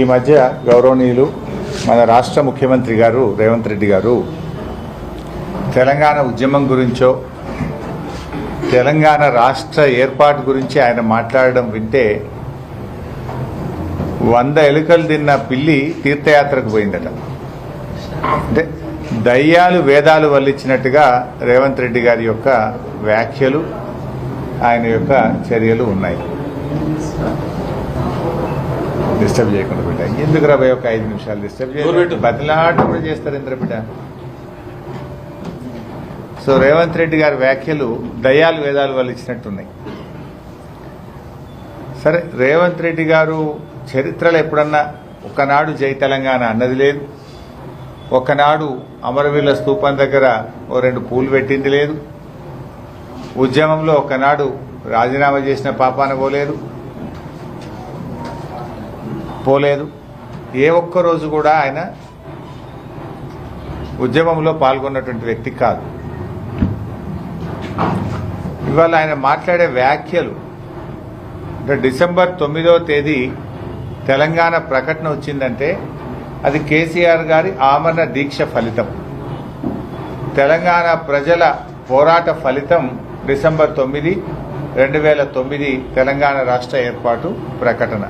ఈ మధ్య గౌరవనీయులు మన రాష్ట్ర ముఖ్యమంత్రి గారు రేవంత్ రెడ్డి గారు తెలంగాణ ఉద్యమం గురించో తెలంగాణ రాష్ట్ర ఏర్పాటు గురించి ఆయన మాట్లాడడం వింటే వంద ఎలుకలు తిన్న పిల్లి తీర్థయాత్రకు పోయిందట. అంటే దయ్యాలు వేదాలు వల్లించినట్టుగా రేవంత్ రెడ్డి గారి యొక్క వ్యాఖ్యలు ఆయన యొక్క చర్యలు ఉన్నాయి. డిస్టర్బ్ చేయకుండా బిడ్డ. ఎందుకు రాబోయే ఒక ఐదు నిమిషాలు డిస్టర్బ్. చేయలేదు బతిలాట కూడా చేస్తారు ఇంద్ర బిడ్డ. సో రేవంత్ రెడ్డి గారి వ్యాఖ్యలు దయ్యాలు వేదాలు వాళ్ళు ఇచ్చినట్టున్నాయి. సరే రేవంత్ రెడ్డి గారు చరిత్రలో ఎప్పుడన్నా ఒకనాడు జై తెలంగాణ అన్నది లేదు. ఒకనాడు అమరవీరుల స్తూపం దగ్గర ఓ రెండు పూలు పెట్టింది లేదు. ఉద్యమంలో ఒకనాడు రాజీనామా చేసిన పాపాన పోలేదు. పోలేదు. ఏ ఒక్క రోజు కూడా ఆయన ఉద్యమంలో పాల్గొన్నటువంటి వ్యక్తి కాదు. ఇవాళ ఆయన మాట్లాడే వ్యాఖ్యలు అంటే డిసెంబర్ తొమ్మిదవ తేదీ తెలంగాణ ప్రకటన వచ్చిందంటే అది కేసీఆర్ గారి ఆమరణ దీక్ష ఫలితం. తెలంగాణ ప్రజల పోరాట ఫలితం డిసెంబర్ తొమ్మిది రెండు వేల తొమ్మిది తెలంగాణ రాష్ట్ర ఏర్పాటు ప్రకటన.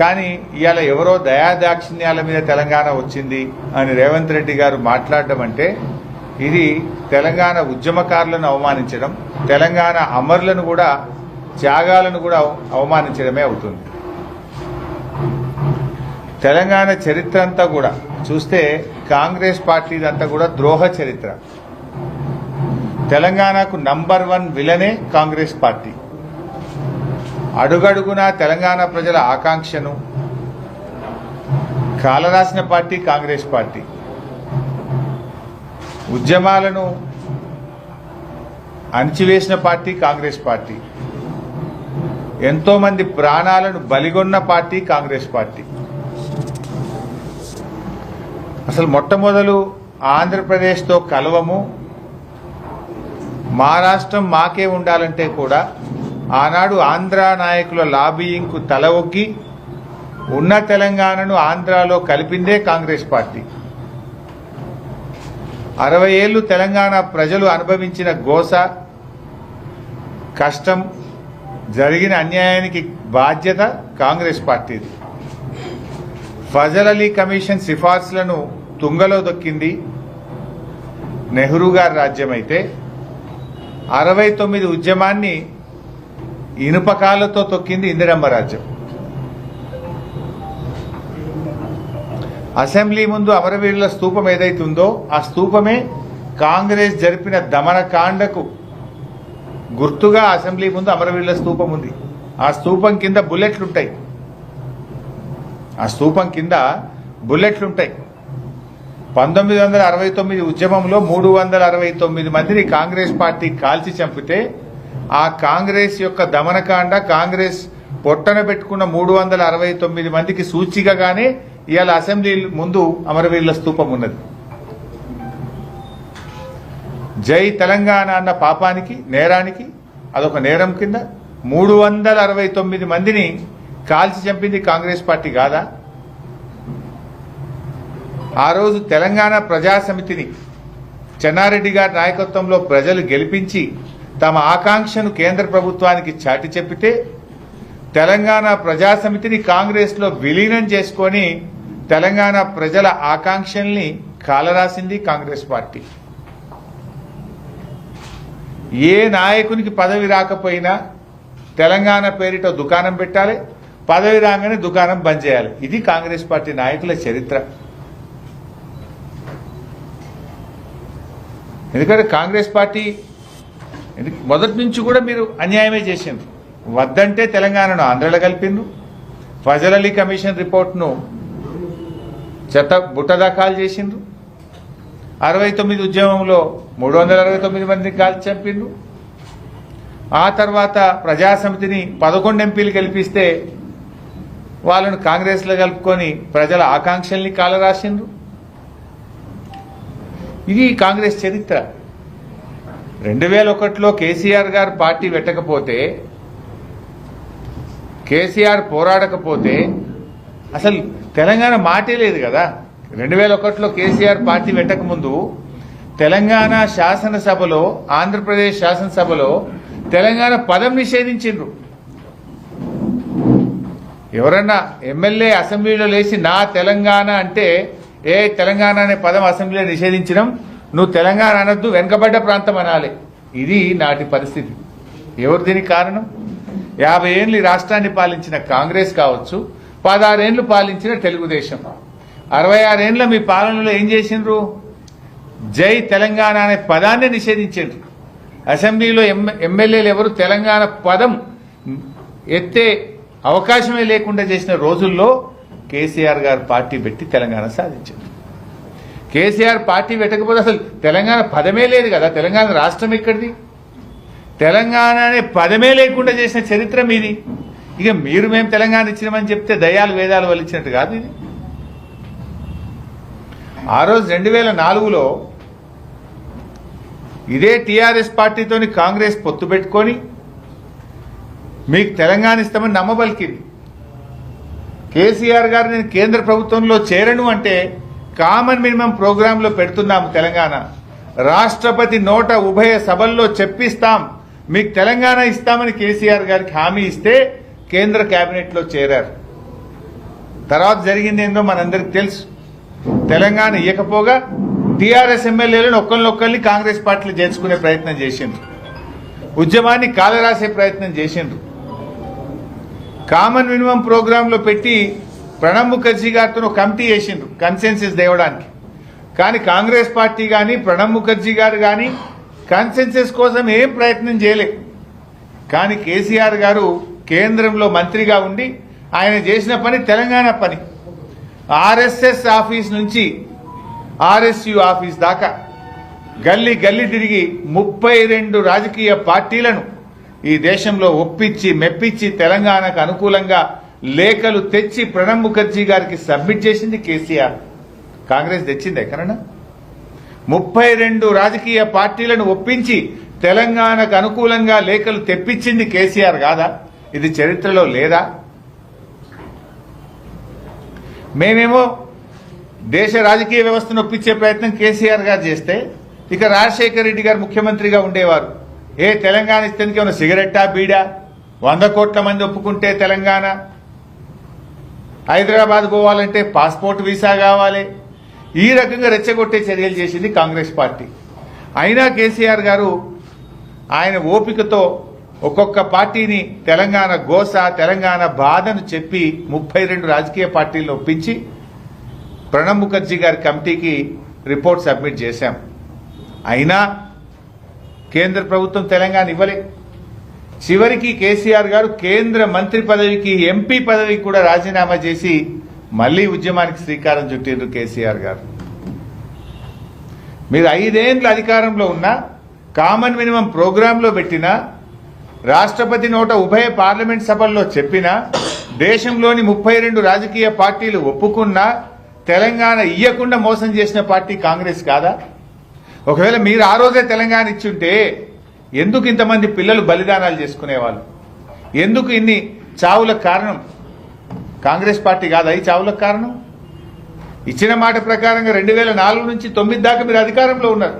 కానీ ఇవాళ ఎవరో దయాదాక్షిణ్యాల మీద తెలంగాణ వచ్చింది అని రేవంత్ రెడ్డి గారు మాట్లాడడం అంటే ఇది తెలంగాణ ఉద్యమకారులను అవమానించడం తెలంగాణ అమరులను కూడా త్యాగాలను కూడా అవమానించడమే అవుతుంది. తెలంగాణ చరిత్ర అంతా కూడా చూస్తే కాంగ్రెస్ పార్టీదంతా కూడా ద్రోహ చరిత్ర. తెలంగాణకు నంబర్ వన్ విలనే కాంగ్రెస్ పార్టీ. అడుగడుగున తెలంగాణ ప్రజల ఆకాంక్షను కాలరాసిన పార్టీ కాంగ్రెస్ పార్టీ. ఉద్యమాలను అణిచివేసిన పార్టీ కాంగ్రెస్ పార్టీ. ఎంతోమంది ప్రాణాలను బలిగొన్న పార్టీ కాంగ్రెస్ పార్టీ. అసలు మొట్టమొదలు ఆంధ్రప్రదేశ్తో కలవము మా రాష్ట్రం మాకే ఉండాలంటే కూడా ఆనాడు ఆంధ్ర నాయకుల లాబీయింగ్కు తల ఒగ్గి ఉన్న తెలంగాణను ఆంధ్రాలో కలిపిందే కాంగ్రెస్ పార్టీ. అరవై ఏళ్ళు తెలంగాణ ప్రజలు అనుభవించిన గోస కష్టం జరిగిన అన్యాయానికి బాధ్యత కాంగ్రెస్ పార్టీది. ఫజల్ అలీ కమిషన్ సిఫార్సులను తుంగలో దొక్కింది నెహ్రూ గారి రాజ్యమైతే అరవై తొమ్మిది ఉద్యమాన్ని ఇనుపకాలతో తొక్కింది ఇందిరమ్మ రాజ్యం. అసెంబ్లీ ముందు అమరవీరుల స్తూపం ఏదైతుందో ఆ స్తూపమే కాంగ్రెస్ జరిపిన దమనకాండకు గుర్తుగా అసెంబ్లీ ముందు అమరవీరుల స్తూపం ఉంది. ఆ స్తూపం కింద బుల్లెట్లుంటాయి. ఆ స్తూపం కింద బుల్లెట్లుంటాయి. పంతొమ్మిది వందల అరవై తొమ్మిది ఉద్యమంలో మూడు వందల అరవై తొమ్మిది మందిని కాంగ్రెస్ పార్టీ కాల్చి చంపితే ఆ కాంగ్రెస్ యొక్క దమనకాండ కాంగ్రెస్ పొట్టన పెట్టుకున్న మూడు వందల అరవై తొమ్మిది మందికి సూచికగానే ఇవాళ అసెంబ్లీ ముందు అమరవీరుల స్తూపం ఉన్నది. జై తెలంగాణ అన్న పాపానికి నేరానికి అదొక నేరం కింద మూడు వందల అరవై తొమ్మిది మందిని కాల్చి చంపింది కాంగ్రెస్ పార్టీ కాదా? ఆ రోజు తెలంగాణ ప్రజాసమితిని చెన్నారెడ్డి గారి నాయకత్వంలో ప్రజలు గెలిపించి తమ ఆకాంక్షను కేంద్ర ప్రభుత్వానికి చాటి చెప్పితే తెలంగాణ ప్రజాసమితిని కాంగ్రెస్లో విలీనం చేసుకొని తెలంగాణ ప్రజల ఆకాంక్షల్ని కాలరాసింది కాంగ్రెస్ పార్టీ. ఏ నాయకునికి పదవి రాకపోయినా తెలంగాణ పేరిట దుకాణం పెట్టాలి పదవి రాగానే దుకాణం బంద్ చేయాలి. ఇది కాంగ్రెస్ పార్టీ నాయకుల చరిత్ర. ఎందుకంటే కాంగ్రెస్ పార్టీ ఎందు- మొదటి నుంచి కూడా మీరు అన్యాయమే చేసిండ్రు. వద్దంటే తెలంగాణను ఆంధ్రలో కలిపిండ్రు. ఫజల్ అలీ కమిషన్ రిపోర్ట్ను చెత్త బుట్టదాఖాలు చేసిండ్రు. అరవై తొమ్మిది ఉద్యమంలో మూడు వందల అరవై తొమ్మిది మందిని కాల్చి చంపిండ్రు. ఆ తర్వాత ప్రజాసమితిని పదకొండు ఎంపీలు గెలిపిస్తే వాళ్ళను కాంగ్రెస్లో కలుపుకొని ప్రజల ఆకాంక్షల్ని కాలరాసిండ్రు. ఇది కాంగ్రెస్ చరిత్ర. రెండు వేల ఒకటిలో కేసీఆర్ గారు పార్టీ పెట్టకపోతే కేసీఆర్ పోరాడకపోతే అసలు తెలంగాణ మాటే లేదు కదా. రెండు వేల ఒకటిలో కేసీఆర్ పార్టీ పెట్టకముందు తెలంగాణ శాసనసభలో ఆంధ్రప్రదేశ్ శాసనసభలో తెలంగాణ పదం నిషేధించిండ్రు. ఎవరన్నా ఎమ్మెల్యే అసెంబ్లీలో లేచి నా తెలంగాణ అంటే ఏ తెలంగాణ అనే పదం అసెంబ్లీలో నిషేధించడం నువ్వు తెలంగాణ అనద్దు వెనుకబడ్డ ప్రాంతం అనాలి. ఇది నాటి పరిస్థితి. ఎవరు దీనికి కారణం? యాభై ఏళ్ళు ఈ రాష్ట్రాన్ని పాలించిన కాంగ్రెస్ కావచ్చు పదహారేండ్లు పాలించిన తెలుగుదేశం. అరవై ఆరేండ్ల మీ పాలనలో ఏం చేసిండ్రు? జై తెలంగాణ అనే పదాన్ని నిషేధించారు అసెంబ్లీలో ఎమ్మెల్యేలు ఎవరు తెలంగాణ పదం ఎత్తే అవకాశమే లేకుండా చేసిన రోజుల్లో కేసీఆర్ గారు పార్టీ పెట్టి తెలంగాణ సాధించారు. కేసీఆర్ పార్టీ పెట్టకపోతే అసలు తెలంగాణ పదమే లేదు కదా? తెలంగాణ రాష్ట్రం ఎక్కడిది? తెలంగాణ అనే పదమే లేకుండా చేసిన చరిత్ర మీది. ఇక మీరు మేము తెలంగాణ ఇచ్చినామని చెప్తే దయాలు వేదాలు వలిచ్చినట్టు కాదు ఇది. ఆ రోజు రెండు వేల నాలుగులో ఇదే టీఆర్ఎస్ పార్టీతోని కాంగ్రెస్ పొత్తు పెట్టుకొని మీకు తెలంగాణ ఇస్తామని నమ్మబలికింది. కేసీఆర్ గారు నేను కేంద్ర ప్రభుత్వంలో చేరను అంటే కామన్ మినిమం ప్రోగ్రాంలో పెడుతున్నాము తెలంగాణ. రాష్ట్రపతి నోట ఉభయ సభల్లో చెప్పిస్తాం. మీకు తెలంగాణ ఇస్తామని కేసీఆర్ గారికి హామీ ఇస్తే కేంద్ర కేబినెట్లో చేరారు. తర్వాత జరిగింది ఏందో మనందరికి తెలుసు. తెలంగాణ ఇవ్వకపోగా టీఆర్ఎస్ ఎమ్మెల్యేలను ఒక్కరినొక్కరిని కాంగ్రెస్ పార్టీలు చేర్చుకునే ప్రయత్నం చేసిండ్రు. ఉద్యమాన్ని కాలరాసే ప్రయత్నం చేసిండ్రు. కామన్ మినిమం ప్రోగ్రామ్లో పెట్టి ప్రణబ్ ముఖర్జీ గారితో కమిటీ చేసిండ్రు కన్సెన్సెస్ దేవడానికి కానీ కాంగ్రెస్ పార్టీ కానీ ప్రణబ్ ముఖర్జీ గారు కానీ కన్సెన్సెస్ కోసం ఏం ప్రయత్నం చేయలే. కానీ కేసీఆర్ గారు కేంద్రంలో మంత్రిగా ఉండి ఆయన చేసిన పని తెలంగాణ పని. ఆర్ఎస్ఎస్ ఆఫీస్ నుంచి ఆర్ఎస్యు ఆఫీస్ దాకా గల్లీ గల్లీ తిరిగి ముప్పై రెండు రాజకీయ పార్టీలను ఈ దేశంలో ఒప్పించి మెప్పించి తెలంగాణకు అనుకూలంగా లేఖలు తెచ్చి ప్రణబ్ ముఖర్జీ గారికి సబ్మిట్ చేసింది కేసీఆర్. కాంగ్రెస్ తెచ్చింది ఎక్కడన్నా ముప్పై రెండు రాజకీయ పార్టీలను ఒప్పించి తెలంగాణకు అనుకూలంగా లేఖలు తెప్పించింది కేసీఆర్ కాదా? ఇది చరిత్రలో లేదా? మేమేమో దేశ రాజకీయ వ్యవస్థను ఒప్పించే ప్రయత్నం కేసీఆర్ గారు చేస్తే ఇక రాజశేఖర రెడ్డి గారు ముఖ్యమంత్రిగా ఉండేవారు. ఏ తెలంగాణ ఇస్తే ఏమైనా సిగరెట్టా బీడా? వంద కోట్ల మంది ఒప్పుకుంటే తెలంగాణ హైదరాబాద్ పోవాలంటే పాస్పోర్ట్ వీసా కావాలి. ఈ రకంగా రెచ్చగొట్టే చర్యలు చేసింది కాంగ్రెస్ పార్టీ. అయినా కేసీఆర్ గారు ఆయన ఓపికతో ఒక్కొక్క పార్టీని తెలంగాణ గోస తెలంగాణ బాధను చెప్పి ముప్పై రెండు రాజకీయ పార్టీలను ఒప్పించి ప్రణబ్ ముఖర్జీ గారి కమిటీకి రిపోర్ట్ సబ్మిట్ చేశాం. అయినా కేంద్ర ప్రభుత్వం తెలంగాణ ఇవ్వలే. చివరికి కేసీఆర్ గారు కేంద్ర మంత్రి పదవికి ఎంపీ పదవికి కూడా రాజీనామా చేసి మళ్ళీ ఉద్యమానికి శ్రీకారం చుట్టిండ్రు కేసీఆర్ గారు. మీరు ఐదేండ్ల అధికారంలో ఉన్న కామన్ మినిమం ప్రోగ్రాంలో పెట్టినా రాష్ట్రపతి నోట ఉభయ పార్లమెంట్ సభల్లో చెప్పినా దేశంలోని ముప్పై రెండు రాజకీయ పార్టీలు ఒప్పుకున్నా తెలంగాణ ఇయ్యకుండా మోసం చేసిన పార్టీ కాంగ్రెస్ కాదా? ఒకవేళ మీరు ఆ రోజే తెలంగాణ ఇచ్చుంటే ఎందుకు ఇంతమంది పిల్లలు బలిదానాలు చేసుకునేవాళ్ళు? ఎందుకు ఇన్ని చావులకు కారణం? కాంగ్రెస్ పార్టీ కాదా ఈ చావులకు కారణం? ఇచ్చిన మాట ప్రకారంగా రెండు వేల నాలుగు నుంచి తొమ్మిది దాకా మీరు అధికారంలో ఉన్నారు.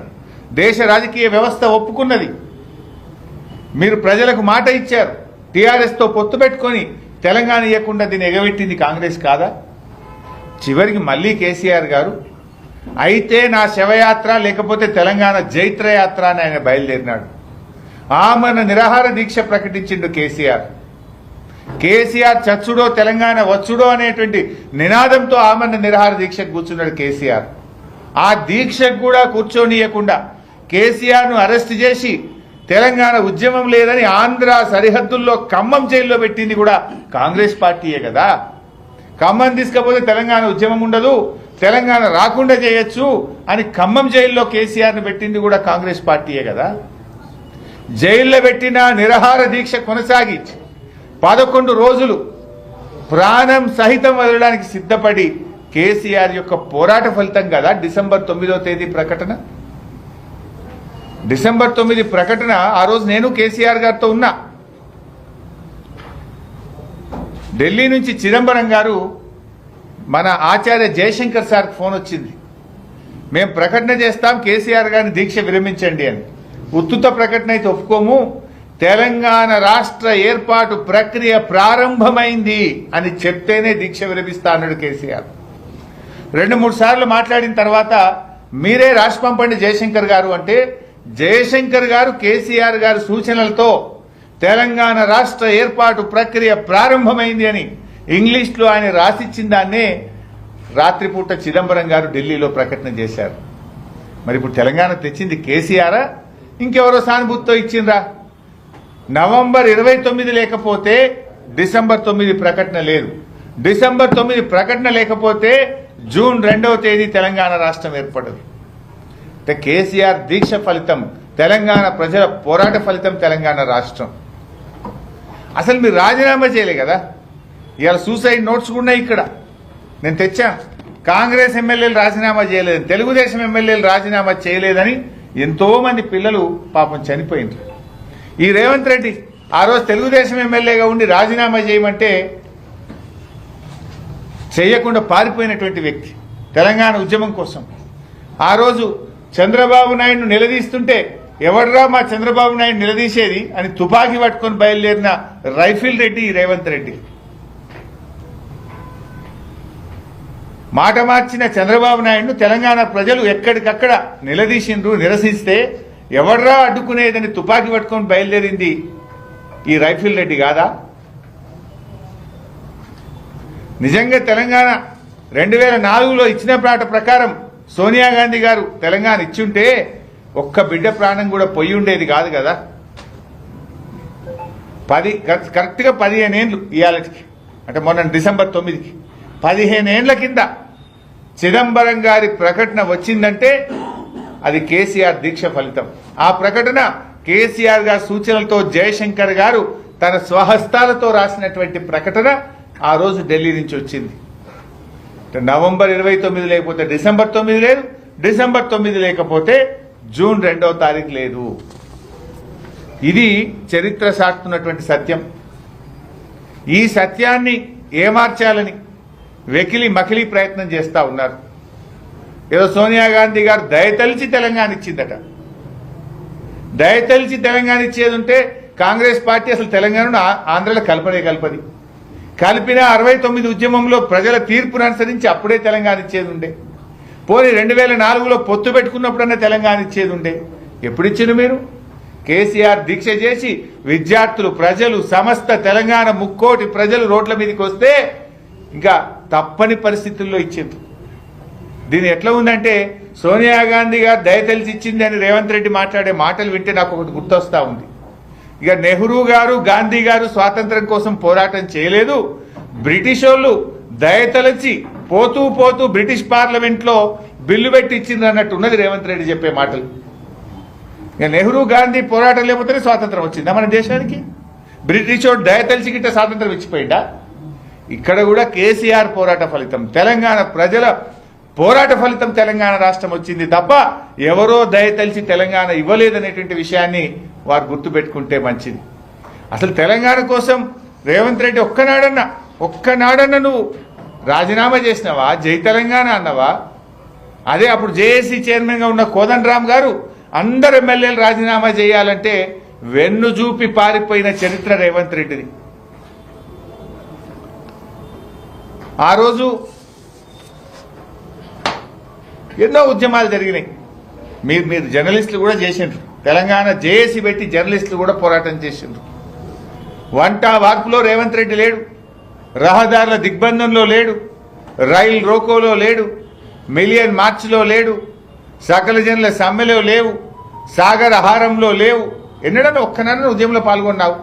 దేశ రాజకీయ వ్యవస్థ ఒప్పుకున్నది. మీరు ప్రజలకు మాట ఇచ్చారు. టీఆర్ఎస్తో పొత్తు పెట్టుకొని తెలంగాణ ఇవ్వకుండా దీన్ని ఎగబెట్టింది కాంగ్రెస్ కాదా? చివరికి మళ్ళీ కేసీఆర్ గారు అయితే నా శవయాత్ర లేకపోతే తెలంగాణ జైత్రయాత్ర అని ఆయన బయలుదేరినాడు. ఆమెను నిరాహార దీక్ష ప్రకటించిండు కేసీఆర్. కేసీఆర్ చచ్చుడో తెలంగాణ వచ్చుడో అనేటువంటి నినాదంతో ఆమెను నిరాహార దీక్షకు కూర్చున్నాడు కేసీఆర్. ఆ దీక్షకు కూడా కూర్చోనియకుండా కేసీఆర్ను అరెస్ట్ చేసి తెలంగాణ ఉద్యమం లేదని ఆంధ్ర సరిహద్దుల్లో ఖమ్మం జైల్లో పెట్టింది కూడా కాంగ్రెస్ పార్టీయే కదా. ఖమ్మం తీసుకపోతే తెలంగాణ ఉద్యమం ఉండదు తెలంగాణ రాకుండా చేయొచ్చు అని ఖమ్మం జైల్లో కేసీఆర్ను పెట్టింది కూడా కాంగ్రెస్ పార్టీయే కదా. జైల్లో పెట్టిన నిరహార దీక్ష కొనసాగించి పదకొండు రోజులు ప్రాణం సహితం వదలడానికి సిద్ధపడి కేసీఆర్ యొక్క పోరాట ఫలితం కదా డిసెంబర్ తొమ్మిదో తేదీ ప్రకటన? డిసెంబర్ తొమ్మిది ప్రకటన ఆ రోజు నేను కేసీఆర్ గారితో ఉన్నా. ఢిల్లీ నుంచి చిదంబరం గారు మన ఆచార్య జయశంకర్ సార్ ఫోన్ వచ్చింది. మేము ప్రకటన చేస్తాం కేసీఆర్ గారిని దీక్ష విరమించండి అని. ఉత్తుత ప్రకటన అయితే ఒప్పుకోము. తెలంగాణ రాష్ట్ర ఏర్పాటు ప్రక్రియ ప్రారంభమైంది అని చెప్తేనే దీక్ష విరమిస్తా అన్నాడు కేసీఆర్. రెండు మూడు సార్లు మాట్లాడిన తర్వాత మీరే రాసి పంపండి జయశంకర్ గారు అంటే జయశంకర్ గారు కేసీఆర్ గారి సూచనలతో తెలంగాణ రాష్ట్ర ఏర్పాటు ప్రక్రియ ప్రారంభమైంది అని ఇంగ్లీష్లో ఆయన రాసిచ్చిన దాన్నే రాత్రిపూట చిదంబరం గారు ఢిల్లీలో ప్రకటన చేశారు. మరి ఇప్పుడు తెలంగాణ తెచ్చింది కేసీఆరా? ఇంకెవరో సానుభూతితో ఇచ్చిండ్రా? నవంబర్ ఇరవై తొమ్మిది లేకపోతే డిసెంబర్ తొమ్మిది ప్రకటన లేదు. డిసెంబర్ తొమ్మిది ప్రకటన లేకపోతే జూన్ రెండవ తేదీ తెలంగాణ రాష్ట్రం ఏర్పడదు. అంటే కేసీఆర్ దీక్ష ఫలితం తెలంగాణ ప్రజల పోరాట ఫలితం తెలంగాణ రాష్ట్రం. అసలు మీరు రాజీనామా చేయలే కదా? ఇవాళ సూసైడ్ నోట్స్ కూడా ఉన్నాయి ఇక్కడ. నేను తెచ్చాను కాంగ్రెస్ ఎమ్మెల్యేలు రాజీనామా చేయలేదు. తెలుగుదేశం ఎమ్మెల్యేలు రాజీనామా చేయలేదని ఎంతో మంది పిల్లలు పాపం చనిపోయింది ఈ రేవంత్ రెడ్డి ఆ రోజు తెలుగుదేశం ఎమ్మెల్యేగా ఉండి రాజీనామా చేయమంటే చేయకుండా పారిపోయినటువంటి వ్యక్తి తెలంగాణ ఉద్యమం కోసం. ఆ రోజు చంద్రబాబు నాయుడును నిలదీస్తుంటే ఎవడరా మా చంద్రబాబు నాయుడు నిలదీసేది? అని తుపాకీ పట్టుకొని బయలుదేరిన రైఫిల్ రెడ్డి ఈ రేవంత్ రెడ్డి. మాట మార్చిన చంద్రబాబు నాయుడును తెలంగాణ ప్రజలు ఎక్కడికక్కడ నిలదీసిండ్రు నిరసిస్తే ఎవడ్రా అడ్డుకునేదని తుపాకీ పట్టుకొని బయలుదేరింది ఈ రైఫిల్ రెడ్డి కాదా? నిజంగా తెలంగాణ రెండు వేల నాలుగులో ఇచ్చిన పాట ప్రకారం సోనియా గాంధీ గారు తెలంగాణ ఇచ్చుంటే ఒక్క బిడ్డ ప్రాణం కూడా పొయ్యి ఉండేది కాదు కదా. పది కరెక్ట్గా పదిహేను ఏళ్ళు ఇవాళకి అంటే మొన్న డిసెంబర్ తొమ్మిదికి. పదిహేను ఏండ్ల కింద చిదంబరం గారి ప్రకటన వచ్చిందంటే అది కేసీఆర్ దీక్ష ఫలితం. ఆ ప్రకటన కేసీఆర్ గారి సూచనలతో జయశంకర్ గారు తన స్వహస్తాలతో రాసినటువంటి ప్రకటన ఆ రోజు ఢిల్లీ నుంచి వచ్చింది. నవంబర్ ఇరవై తొమ్మిది లేకపోతే డిసెంబర్ తొమ్మిది లేదు డిసెంబర్ తొమ్మిది లేకపోతే జూన్ రెండవ తారీఖు లేదు. ఇది చరిత్ర సాటుతున్నటువంటి సత్యం. ఈ సత్యాన్ని ఏమార్చాలని వెకిలి మకిలి ప్రయత్నం చేస్తా ఉన్నారు. ఏదో సోనియా గాంధీ గారు దయతలిచి తెలంగాణ ఇచ్చిందట. దయతలిచి తెలంగాణ ఇచ్చేది ఉంటే కాంగ్రెస్ పార్టీ అసలు తెలంగాణను ఆ- ఆంధ్రలో కలపనే కలపది. కలిపిన అరవై తొమ్మిది ఉద్యమంలో ప్రజల తీర్పును అనుసరించి అప్పుడే తెలంగాణ ఇచ్చేది ఉండే. పోనీ రెండు వేల నాలుగులో పొత్తు పెట్టుకున్నప్పుడన్నా తెలంగాణ ఇచ్చేది ఉండే. ఎప్పుడు ఇచ్చిండు మీరు? కేసీఆర్ దీక్ష చేసి విద్యార్థులు ప్రజలు సమస్త తెలంగాణ ముక్కోటి ప్రజలు రోడ్ల మీదకి వస్తే ఇంకా తప్పని పరిస్థితుల్లో ఇచ్చింది దీని ఎట్లా ఉందంటే సోనియా గాంధీ గారు దయతలిసి ఇచ్చింది అని రేవంత్ రెడ్డి మాట్లాడే మాటలు వింటే నాకు ఒకటి గుర్తొస్తా ఉంది. ఇక నెహ్రూ గారు గాంధీ గారు స్వాతంత్రం కోసం పోరాటం చేయలేదు. బ్రిటిష్ వాళ్ళు దయతలచి పోతూ పోతూ బ్రిటిష్ పార్లమెంట్లో బిల్లు పెట్టి ఇచ్చింది అన్నట్టు ఉన్నది రేవంత్ రెడ్డి చెప్పే మాటలు. ఇక నెహ్రూ గాంధీ పోరాటం లేకపోతేనే స్వాతంత్రం వచ్చిందా. మన దేశానికి బ్రిటిష్ వాడు దయతలిచి గిట్ట స్వాతంత్రం ఇచ్చిపోయిందా ఇక్కడ కూడా కేసీఆర్ పోరాట ఫలితం. తెలంగాణ ప్రజల పోరాట ఫలితం తెలంగాణ రాష్ట్రం వచ్చింది తప్ప ఎవరో దయతలిచి తెలంగాణ ఇవ్వలేదనేటువంటి విషయాన్ని వారు గుర్తుపెట్టుకుంటే మంచిది. అసలు తెలంగాణ కోసం రేవంత్ రెడ్డి ఒక్కనాడన్నా ఒక్కనాడన్నా నువ్వు రాజీనామా చేసినావా? జై తెలంగాణ అన్నవా? అదే అప్పుడు జేఏసీ చైర్మన్గా ఉన్న కోదండరామ్ గారు అందరు ఎమ్మెల్యేలు రాజీనామా చేయాలంటే వెన్ను చూపి పారిపోయిన చరిత్ర రేవంత్ రెడ్డిది. ఆ రోజు ఎన్నో ఉద్యమాలు జరిగినాయి. మీరు మీరు జర్నలిస్టులు కూడా చేసిండ్రు. తెలంగాణ జేఏసీ పెట్టి జర్నలిస్టులు కూడా పోరాటం చేసిండ్రు. వంట వార్పులో రేవంత్ రెడ్డి లేడు. రహదారుల దిగ్బంధంలో లేడు. రైల్ రోకోలో లేడు. మిలియన్ మార్చ్లో లేడు. సకల జనుల సమ్మెలో లేవు. సాగర ఆహారంలో లేవు. ఎన్నడన్నా ఒక్కనన్నా ఉద్యమంలో పాల్గొన్నావు.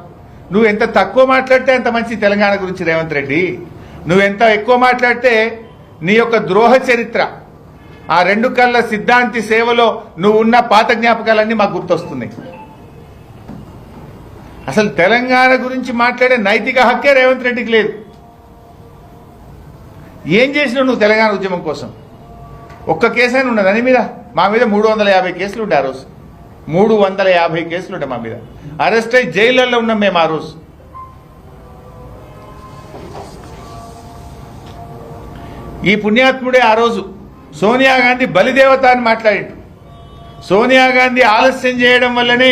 నువ్వు ఎంత తక్కువ మాట్లాడితే అంత మంచి తెలంగాణ గురించి రేవంత్ రెడ్డి. నువ్వు ఎంత ఎక్కువ మాట్లాడితే నీ యొక్క ద్రోహ చరిత్ర ఆ రెండు కళ్ళ సిద్ధాంతి సేవలో నువ్వు ఉన్న పాత జ్ఞాపకాలన్నీ మాకు గుర్తొస్తున్నాయి. అసలు తెలంగాణ గురించి మాట్లాడే నైతిక హక్కే రేవంత్ రెడ్డికి లేదు. ఏం చేసినావు నువ్వు తెలంగాణ ఉద్యమం కోసం? ఒక్క కేసైనా ఉన్నది అని మీద? మా మీద మూడు వందల యాభై కేసులు ఉండే ఆ రోజు. మూడు వందల యాభై కేసులు ఉండే మా మీద. అరెస్ట్ అయి జైళ్ళల్లో ఉన్నాం మేము ఆ రోజు. ఈ పుణ్యాత్ముడే ఆ రోజు సోనియా గాంధీ బలిదేవత అని మాట్లాడిండు. సోనియా గాంధీ ఆలస్యం చేయడం వల్లనే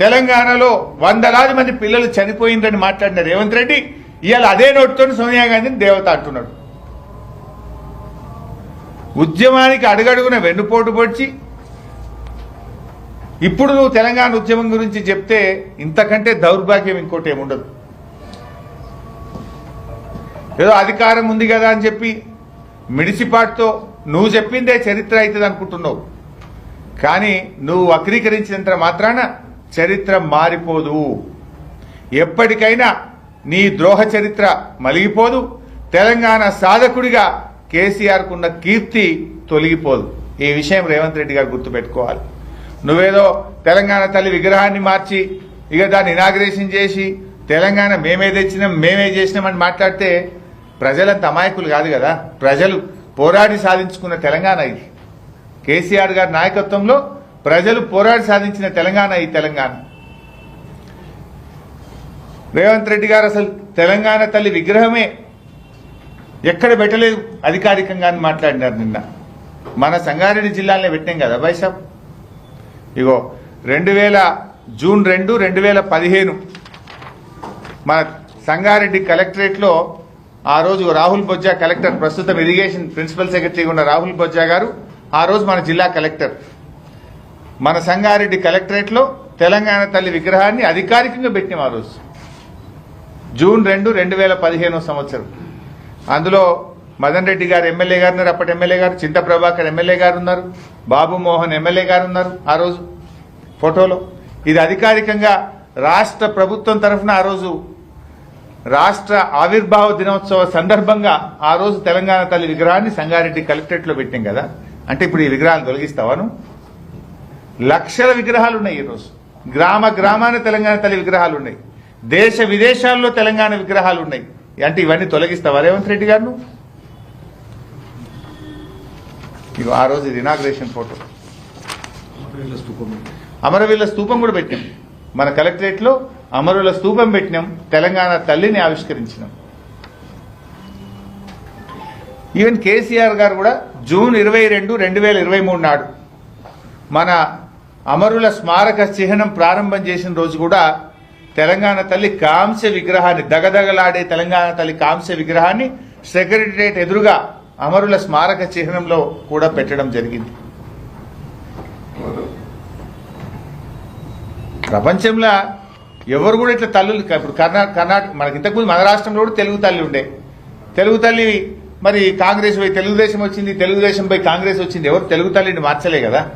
తెలంగాణలో వందలాది మంది పిల్లలు చనిపోయిందని మాట్లాడిన రేవంత్ రెడ్డి ఇవాళ అదే నోటితో సోనియా గాంధీని దేవత అంటున్నాడు. ఉద్యమానికి అడుగడుగున వెన్నుపోటు పొడిచి ఇప్పుడు నువ్వు తెలంగాణ ఉద్యమం గురించి చెప్తే ఇంతకంటే దౌర్భాగ్యం ఇంకోటి ఏముండదు. ఏదో అధికారం ఉంది కదా అని చెప్పి మిడిసిపాటుతో నువ్వు చెప్పిందే చరిత్ర అవుతుంది అనుకుంటున్నావు. కానీ నువ్వు వక్రీకరించినంత మాత్రాన చరిత్ర మారిపోదు. ఎప్పటికైనా నీ ద్రోహ చరిత్ర మలిగిపోదు. తెలంగాణ సాధకుడిగా కేసీఆర్కున్న కీర్తి తొలగిపోదు. ఈ విషయం రేవంత్ రెడ్డి గారు గుర్తుపెట్టుకోవాలి. నువ్వేదో తెలంగాణ తల్లి విగ్రహాన్ని మార్చి ఇక దాన్ని ఇనాగ్రేషన్ చేసి తెలంగాణ మేమే తెచ్చినాం మేమే చేసినామని మాట్లాడితే ప్రజలంత అమాయకులు కాదు కదా. ప్రజలు పోరాడి సాధించుకున్న తెలంగాణ ఇది. కేసీఆర్ గారి నాయకత్వంలో ప్రజలు పోరాడి సాధించిన తెలంగాణ ఈ తెలంగాణ. రేవంత్ రెడ్డి గారు అసలు తెలంగాణ తల్లి విగ్రహమే ఎక్కడ పెట్టలేదు అధికారికంగా అని మాట్లాడినారు నిన్న. మన సంగారెడ్డి జిల్లాలో పెట్టాం కదా బైసాబ్ ఇగో రెండు వేల జూన్ రెండు రెండు వేల పదిహేను మన సంగారెడ్డి కలెక్టరేట్లో ఆ రోజు రాహుల్ బొజ్జా కలెక్టర్ ప్రస్తుతం ఇరిగేషన్ ప్రిన్సిపల్ సెక్రటరీగా ఉన్న రాహుల్ బొజ్జా గారు ఆ రోజు మన జిల్లా కలెక్టర్. మన సంగారెడ్డి కలెక్టరేట్లో తెలంగాణ తల్లి విగ్రహాన్ని అధికారికంగా పెట్టినాం ఆ రోజు. జూన్ రెండు రెండు వేల పదిహేను సంవత్సరం. అందులో మదన్ రెడ్డి గారు ఎమ్మెల్యే గారు ఉన్నారు అప్పటి ఎమ్మెల్యే గారు చింత ప్రభాకర్ ఎమ్మెల్యే గారు ఉన్నారు బాబు మోహన్ ఎమ్మెల్యే గారు ఉన్నారు ఆ రోజు. ఫోటోలో. ఇది అధికారికంగా రాష్ట్ర ప్రభుత్వం తరఫున ఆ రోజు రాష్ట్ర ఆవిర్భావ దినోత్సవ సందర్భంగా ఆ రోజు తెలంగాణ తల్లి విగ్రహాన్ని సంగారెడ్డి కలెక్టరేట్లో పెట్టాం కదా. అంటే ఇప్పుడు ఈ విగ్రహాలు తొలగిస్తావాను? లక్షల విగ్రహాలు ఉన్నాయి ఈరోజు గ్రామ గ్రామాన తెలంగాణ తల్లి విగ్రహాలు ఉన్నాయి. దేశ విదేశాల్లో తెలంగాణ విగ్రహాలు ఉన్నాయి. అంటే ఇవన్నీ తొలగిస్తావా రేవంత్ రెడ్డి గారు? ఇగో ఆ రోజు ఇది ఇనాగ్రేషన్ ఫోటో అమరవీరుల స్తూపం కూడా పెట్టినాం. మన కలెక్టరేట్లో అమరుల స్తూపం పెట్టినాం తెలంగాణ తల్లిని ఆవిష్కరించినాం. ఈవెన్ కేసీఆర్ గారు కూడా జూన్ ఇరవై రెండు రెండు వేల ఇరవై మూడు నాడు మన అమరుల స్మారక చిహ్నం ప్రారంభం చేసిన రోజు కూడా తెలంగాణ తల్లి కాంస్య విగ్రహాన్ని దగదగలాడే తెలంగాణ తల్లి కాంస్య విగ్రహాన్ని సెక్రటరియట్ ఎదురుగా అమరుల స్మారక చిహ్నంలో కూడా పెట్టడం జరిగింది. ప్రపంచంలో ఎవరు కూడా ఇట్లా తల్లులు ఇప్పుడు కర్ణాటక కర్ణాటక మనకి ఇంతకుముందు మన రాష్ట్రంలో కూడా తెలుగు తల్లి ఉండే. తెలుగు తల్లి మరి కాంగ్రెస్ పోయి తెలుగుదేశం వచ్చింది తెలుగుదేశం పోయి కాంగ్రెస్ వచ్చింది ఎవరు తెలుగు తల్లిని మార్చలే కదా?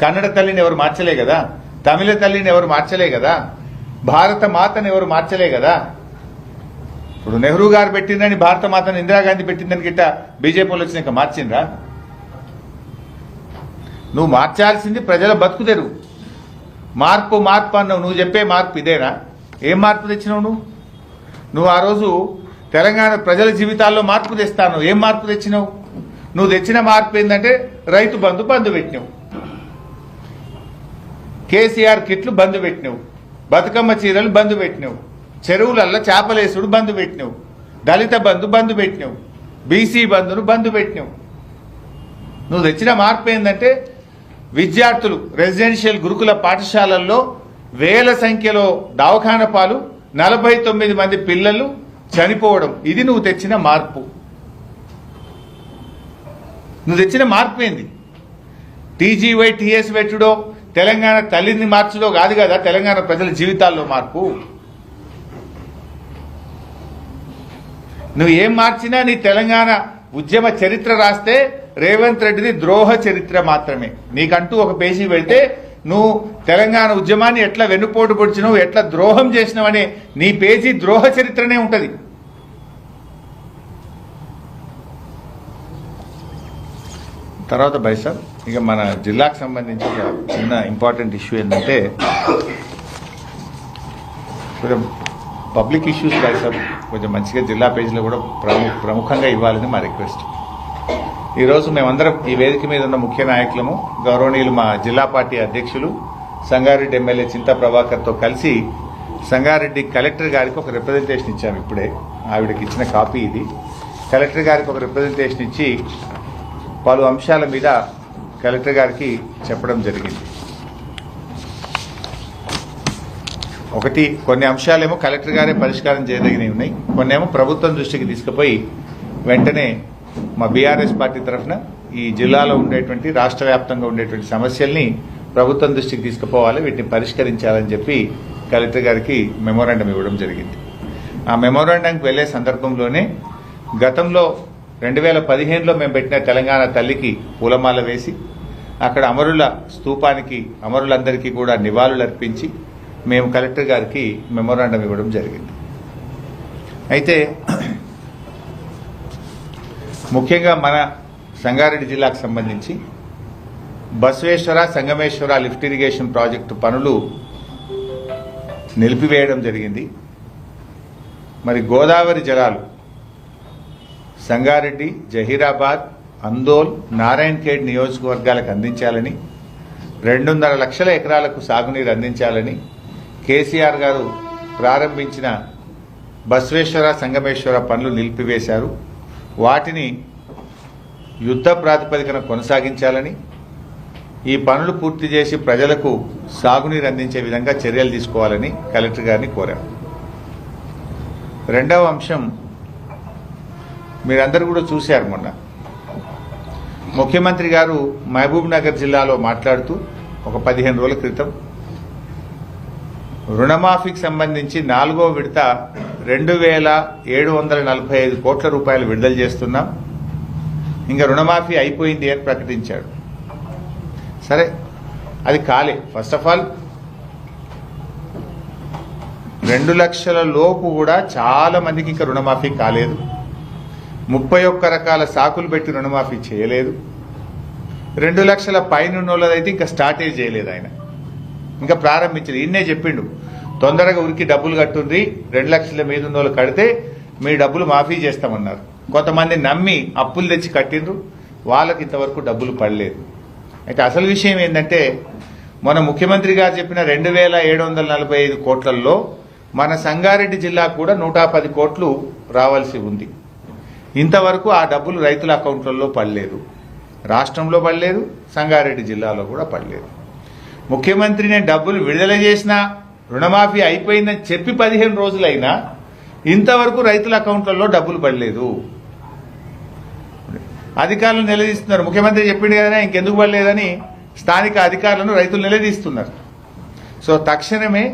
కన్నడ తల్లిని ఎవరు మార్చలే కదా? తమిళ తల్లిని ఎవరు మార్చలే కదా? భారత మాతను ఎవరు మార్చలే కదా? ఇప్పుడు నెహ్రూ గారు పెట్టిందని భారత మాతను ఇందిరాగాంధీ పెట్టిందని గిట్ట బీజేపీ వాళ్ళు వచ్చినాక మార్చిండ్రా? నువ్వు మార్చాల్సింది ప్రజల బతుకు తెరువు. మార్పు మార్పు అన్నావు. నువ్వు చెప్పే మార్పు ఇదేనా? ఏం మార్పు తెచ్చినావు నువ్వు? నువ్వు ఆ రోజు తెలంగాణ ప్రజల జీవితాల్లో మార్పు తెస్తాను. ఏం మార్పు తెచ్చినావు? నువ్వు తెచ్చిన మార్పు ఏంటంటే రైతు బంధు బంధు పెట్టినావు. కేసీఆర్ కిట్లు బంధు పెట్టినావు. బతుకమ్మ చీరలు బంధు పెట్టినావు. చెరువులల్లో చేపలేసుడు బంధు పెట్టినావు. దళిత బంధు బంధు పెట్టినావు. బీసీ బంధును బంధు పెట్టినావు. నువ్వు తెచ్చిన మార్పు ఏంటంటే విద్యార్థులు రెసిడెన్షియల్ గురుకుల పాఠశాలల్లో వేల సంఖ్యలో దవాఖాన పాలు నలభై తొమ్మిది మంది పిల్లలు చనిపోవడం. ఇది నువ్వు తెచ్చిన మార్పు. నువ్వు తెచ్చిన మార్పు ఏంది? టీజీవై టీఎస్ పెట్టుడో తెలంగాణ తల్లిని మార్చడో కాదు కదా తెలంగాణ ప్రజల జీవితాల్లో మార్పు. నువ్వు ఏం మార్చినా నీ తెలంగాణ ఉద్యమ చరిత్ర రాస్తే రేవంత్ రెడ్డిది ద్రోహ చరిత్ర మాత్రమే. నీకంటూ ఒక పేజీ పెడితే నువ్వు తెలంగాణ ఉద్యమాన్ని ఎట్లా వెన్నుపోటు పొడిచినావు ఎట్లా ద్రోహం చేసినావనే నీ పేజీ ద్రోహ చరిత్రనే ఉంటుంది. తర్వాత బైసాబ్ ఇక మన జిల్లాకు సంబంధించి ఒక చిన్న ఇంపార్టెంట్ ఇష్యూ ఏంటంటే కొంచెం పబ్లిక్ ఇష్యూస్ బైసాబ్ కొంచెం మంచిగా జిల్లా పేజీలో కూడా ప్రము ప్రముఖంగా ఇవ్వాలని మా రిక్వెస్ట్. ఈరోజు మేమందరం ఈ వేదిక మీద ఉన్న ముఖ్య నాయకులము గౌరవనీయులు మా జిల్లా పార్టీ అధ్యక్షులు సంగారెడ్డి ఎమ్మెల్యే చింతా ప్రభాకర్తో కలిసి సంగారెడ్డి కలెక్టర్ గారికి ఒక రిప్రజెంటేషన్ ఇచ్చాము ఇప్పుడే. ఆవిడకి ఇచ్చిన కాపీ ఇది. కలెక్టర్ గారికి ఒక రిప్రజెంటేషన్ ఇచ్చి పలు అంశాల మీద కలెక్టర్ గారికి చెప్పడం జరిగింది. ఒకటి కొన్ని అంశాలేమో కలెక్టర్ గారే పరిష్కారం చేయదగినవి ఉన్నాయి. కొన్ని ఏమో ప్రభుత్వం దృష్టికి తీసుకుపోయి వెంటనే మా బీఆర్ఎస్ పార్టీ తరఫున ఈ జిల్లాలో ఉండేటువంటి రాష్ట్ర వ్యాప్తంగా ఉండేటువంటి సమస్యల్ని ప్రభుత్వం దృష్టికి తీసుకుపోవాలి వీటిని పరిష్కరించాలని చెప్పి కలెక్టర్ గారికి మెమోరాండం ఇవ్వడం జరిగింది. ఆ మెమోరాండంకి వెళ్ళే సందర్భంలోనే గతంలో రెండు వేల పదిహేనులో మేము పెట్టిన తెలంగాణ తల్లికి పూలమాల వేసి అక్కడ అమరుల స్తూపానికి అమరులందరికీ కూడా నివాళులు అర్పించి మేము కలెక్టర్ గారికి మెమోరాండం ఇవ్వడం జరిగింది. అయితే ముఖ్యంగా మన సంగారెడ్డి జిల్లాకు సంబంధించి Basaveshwara Sangameshwara lift irrigation project పనులు నిలిపివేయడం జరిగింది. మరి గోదావరి జలాలు సంగారెడ్డి జహీరాబాద్ అందోల్ నారాయణఖేడ్ నియోజకవర్గాలకు అందించాలని రెండున్నర లక్షల ఎకరాలకు సాగునీరు అందించాలని కేసీఆర్ గారు ప్రారంభించిన బసవేశ్వర సంగమేశ్వర పనులు నిలిపివేశారు. వాటిని యుద్ధ ప్రాతిపదికన కొనసాగించాలని ఈ పనులు పూర్తి చేసి ప్రజలకు సాగునీరు అందించే విధంగా చర్యలు తీసుకోవాలని కలెక్టర్ గారిని కోరారు రెండవ అంశం మీరందరూ కూడా చూశారు మొన్న. ముఖ్యమంత్రి గారు మహబూబ్ నగర్ జిల్లాలో మాట్లాడుతూ ఒక పదిహేను రోజుల క్రితం రుణమాఫీకి సంబంధించి నాలుగో విడత రెండు వేల ఏడు వందల నలభై ఐదు కోట్ల రూపాయలు విడుదల చేస్తున్నాం. ఇంకా రుణమాఫీ అయిపోయింది అని ప్రకటించాడు. సరే అది కాలే ఫస్ట్ ఆఫ్ ఆల్ రెండు లక్షల లోపు కూడా చాలా మందికి ఇంకా రుణమాఫీ కాలేదు. ముప్పై ఒక్క రకాల సాకులు పెట్టి రుణమాఫీ చేయలేదు. రెండు లక్షల పైన ఉన్నోళ్ళదైతే ఇంకా స్టార్టే చేయలేదు ఆయన. ఇంకా ప్రారంభించలేదు. ఇన్నే చెప్పిండు. తొందరగా ఉరికి డబ్బులు కట్టుంది రెండు లక్షల మీద ఉన్న వాళ్ళు కడితే మీ డబ్బులు మాఫీ చేస్తామన్నారు. కొంతమంది నమ్మి అప్పులు తెచ్చి కట్టిండ్రు. వాళ్ళకి ఇంతవరకు డబ్బులు పడలేదు. అయితే అసలు విషయం ఏంటంటే మన ముఖ్యమంత్రి గారు చెప్పిన రెండు వేల ఏడు వందల నలభై ఐదు కోట్లలో మన సంగారెడ్డి జిల్లా కూడా నూట పది కోట్లు రావాల్సి ఉంది. ఇంతవరకు ఆ డబ్బులు రైతుల అకౌంట్లలో పడలేదు. రాష్ట్రంలో పడలేదు సంగారెడ్డి జిల్లాలో కూడా పడలేదు. ముఖ్యమంత్రిని డబ్బులు విడుదల చేసినా రుణమాఫీ అయిపోయిందని చెప్పి పదిహేను రోజులైనా ఇంతవరకు రైతుల అకౌంట్లలో డబ్బులు పడలేదు. అధికారులు నిలదీస్తున్నారు. ముఖ్యమంత్రి చెప్పింది కదా ఇంకెందుకు పడలేదని స్థానిక అధికారులను రైతులు నిలదీస్తున్నారు. సో తక్షణమే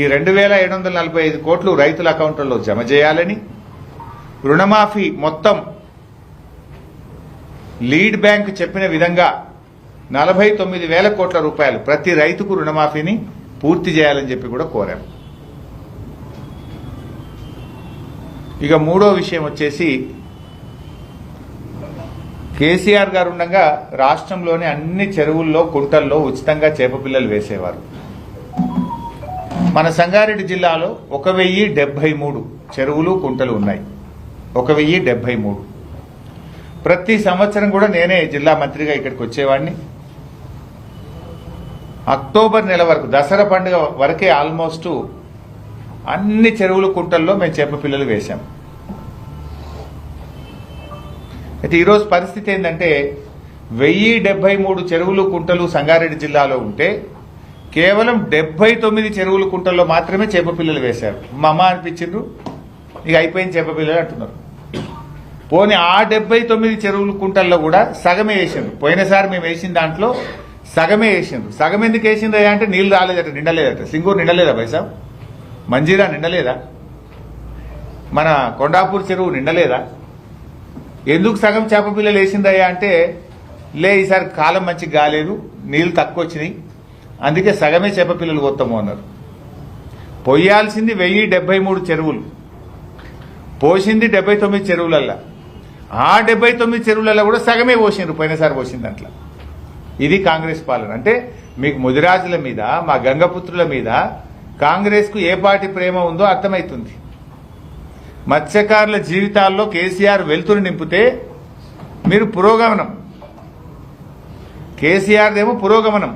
ఈ రెండు వేల ఏడు వందల నలభై ఐదు కోట్లు రైతుల అకౌంట్లలో జమ చేయాలని రుణమాఫీ మొత్తం లీడ్ బ్యాంక్ చెప్పిన విధంగా నలభై తొమ్మిది వేల కోట్ల రూపాయలు ప్రతి రైతుకు రుణమాఫీని పూర్తి చేయాలని చెప్పి కూడా కోరాం. ఇక మూడో విషయం వచ్చేసి కేసీఆర్ గారు ఉండగా రాష్ట్రంలోని అన్ని చెరువుల్లో కుంటల్లో ఉచితంగా చేపపిల్లలు వేసేవారు. మన సంగారెడ్డి జిల్లాలో ఒక వెయ్యి డెబ్బై మూడు చెరువులు కుంటలు ఉన్నాయి. ఒక వెయ్యి డెబ్బై మూడు. ప్రతి సంవత్సరం కూడా నేనే జిల్లా మంత్రిగా ఇక్కడికి వచ్చేవాడిని. అక్టోబర్ నెల వరకు దసరా పండుగ వరకే ఆల్మోస్ట్ అన్ని చెరువులు కుంటల్లో మేము చేప పిల్లలు వేశాం. అయితే ఈరోజు పరిస్థితి ఏంటంటే వెయ్యి డెబ్బై మూడు చెరువులు కుంటలు సంగారెడ్డి జిల్లాలో ఉంటే కేవలం డెబ్బై తొమ్మిది చెరువులు కుంటల్లో మాత్రమే చేప పిల్లలు వేశారు. మా అమ్మ అనిపించిండ్రు? ఇక అయిపోయింది చేప పిల్లలు అంటున్నారు. పోనీ ఆ డెబ్బై తొమ్మిది చెరువులు కుంటల్లో కూడా సగమే వేసిండ్రు. పోయినసారి మేము వేసిన దాంట్లో సగమే వేసిండ్రు. సగం ఎందుకు వేసిండ్రు అంటే నీళ్ళు రాలేదట నిండలేదట. సింగూరు నిండలేదా పైసా? మంజీరా నిండలేదా? మన కొండాపూర్ చెరువు నిండలేదా? ఎందుకు సగం చేప పిల్లలు వేసిందయ్యా అంటే లే ఈసారి కాలం మంచిగా కాలేదు నీళ్ళు తక్కువ వచ్చినాయి అందుకే సగమే చేప పిల్లలు కొత్తము అన్నారు. పొయ్యాల్సింది వెయ్యి డెబ్బై మూడు చెరువులు. పోసింది డెబ్బై తొమ్మిది చెరువులల్లా. ఆ డెబ్బై తొమ్మిది చెరువులలో కూడా సగమే పోసిండ్రు పోయినసారి పోసింది అట్లా ఇది కాంగ్రెస్ పాలన. అంటే మీకు ముదిరాజుల మీద మా గంగపుత్రుల మీద కాంగ్రెస్కు ఏ పార్టీ ప్రేమ ఉందో అర్థమవుతుంది మత్స్యకారుల జీవితాల్లో కేసీఆర్ వెలుతురు నింపితే మీరు పురోగమనం. కేసీఆర్దేమో పురోగమనం.